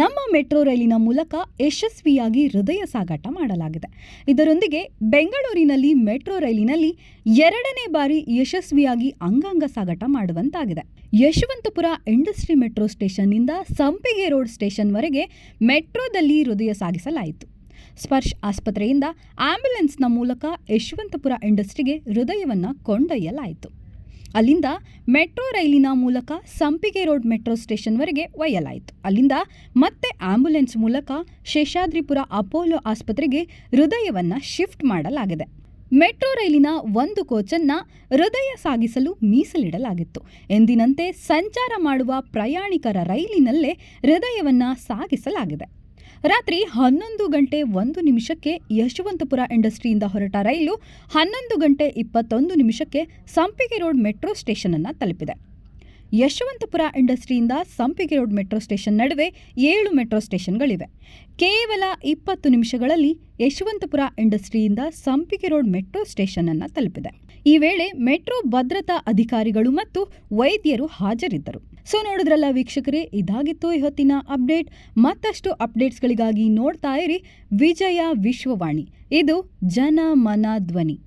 ನಮ್ಮ ಮೆಟ್ರೋ ರೈಲಿನ ಮೂಲಕ ಯಶಸ್ವಿಯಾಗಿ ಹೃದಯ ಸಾಗಾಟ ಮಾಡಲಾಗಿದೆ. ಇದರೊಂದಿಗೆ ಬೆಂಗಳೂರಿನಲ್ಲಿ ಮೆಟ್ರೋ ರೈಲಿನಲ್ಲಿ ಎರಡನೇ ಬಾರಿ ಯಶಸ್ವಿಯಾಗಿ ಅಂಗಾಂಗ ಸಾಗಾಟ ಮಾಡುವಂತಾಗಿದೆ. ಯಶವಂತಪುರ ಇಂಡಸ್ಟ್ರಿ ಮೆಟ್ರೋ ಸ್ಟೇಷನ್ನಿಂದ ಸಂಪಿಗೆ ರೋಡ್ ಸ್ಟೇಷನ್ವರೆಗೆ ಮೆಟ್ರೋದಲ್ಲಿ ಹೃದಯ ಸಾಗಿಸಲಾಯಿತು. ಸ್ಪರ್ಶ್ ಆಸ್ಪತ್ರೆಯಿಂದ ಆಂಬ್ಯುಲೆನ್ಸ್ನ ಮೂಲಕ ಯಶವಂತಪುರ ಇಂಡಸ್ಟ್ರಿಗೆ ಹೃದಯವನ್ನು ಕೊಂಡೊಯ್ಯಲಾಯಿತು. ಅಲ್ಲಿಂದ ಮೆಟ್ರೋ ರೈಲಿನ ಮೂಲಕ ಸಂಪಿಗೆ ರೋಡ್ ಮೆಟ್ರೋ ಸ್ಟೇಷನ್ವರೆಗೆ ಒಯ್ಯಲಾಯಿತು. ಅಲ್ಲಿಂದ ಮತ್ತೆ ಆಂಬ್ಯುಲೆನ್ಸ್ ಮೂಲಕ ಶೇಷಾದ್ರಿಪುರ ಅಪೋಲೋ ಆಸ್ಪತ್ರೆಗೆ ಹೃದಯವನ್ನು ಶಿಫ್ಟ್ ಮಾಡಲಾಗಿದೆ. ಮೆಟ್ರೋ ರೈಲಿನ ಒಂದು ಕೋಚನ್ನು ಹೃದಯ ಸಾಗಿಸಲು ಮೀಸಲಿಡಲಾಗಿತ್ತು. ಎಂದಿನಂತೆ ಸಂಚಾರ ಮಾಡುವ ಪ್ರಯಾಣಿಕರ ರೈಲಿನಲ್ಲೇ ಹೃದಯವನ್ನು ಸಾಗಿಸಲಾಗಿದೆ. ರಾತ್ರಿ ಹನ್ನೊಂದು ಗಂಟೆ ಒಂದು ನಿಮಿಷಕ್ಕೆ ಯಶವಂತಪುರ ಇಂಡಸ್ಟ್ರಿಯಿಂದ ಹೊರಟ ರೈಲು ಹನ್ನೊಂದು ಗಂಟೆ ಇಪ್ಪತ್ತೊಂದು ನಿಮಿಷಕ್ಕೆ ಸಂಪಿಗೆ ರೋಡ್ ಮೆಟ್ರೋ ಸ್ಟೇಷನನ್ನು ತಲುಪಿದೆ. ಯಶವಂತಪುರ ಇಂಡಸ್ಟ್ರಿಯಿಂದ ಸಂಪಿಗೆ ರೋಡ್ ಮೆಟ್ರೋ ಸ್ಟೇಷನ್ ನಡುವೆ ಏಳು ಮೆಟ್ರೋ ಸ್ಟೇಷನ್ಗಳಿವೆ. ಕೇವಲ ಇಪ್ಪತ್ತು ನಿಮಿಷಗಳಲ್ಲಿ ಯಶವಂತಪುರ ಇಂಡಸ್ಟ್ರಿಯಿಂದ ಸಂಪಿಗೆ ರೋಡ್ ಮೆಟ್ರೋ ಸ್ಟೇಷನನ್ನು ತಲುಪಿದೆ. ಈ ವೇಳೆ ಮೆಟ್ರೋ ಭದ್ರತಾ ಅಧಿಕಾರಿಗಳು ಮತ್ತು ವೈದ್ಯರು ಹಾಜರಿದ್ದರು. ಸೊ ನೋಡಿದ್ರಲ್ಲ ವೀಕ್ಷಕರೇ, ಇದಾಗಿತ್ತು ಇವತ್ತಿನ ಅಪ್ಡೇಟ್. ಮತ್ತಷ್ಟು ಅಪ್ಡೇಟ್ಸ್ಗಳಿಗಾಗಿ ನೋಡ್ತಾ ಇರಿ ವಿಜಯ ವಿಶ್ವವಾಣಿ. ಇದು ಜನ ಮನ ಧ್ವನಿ.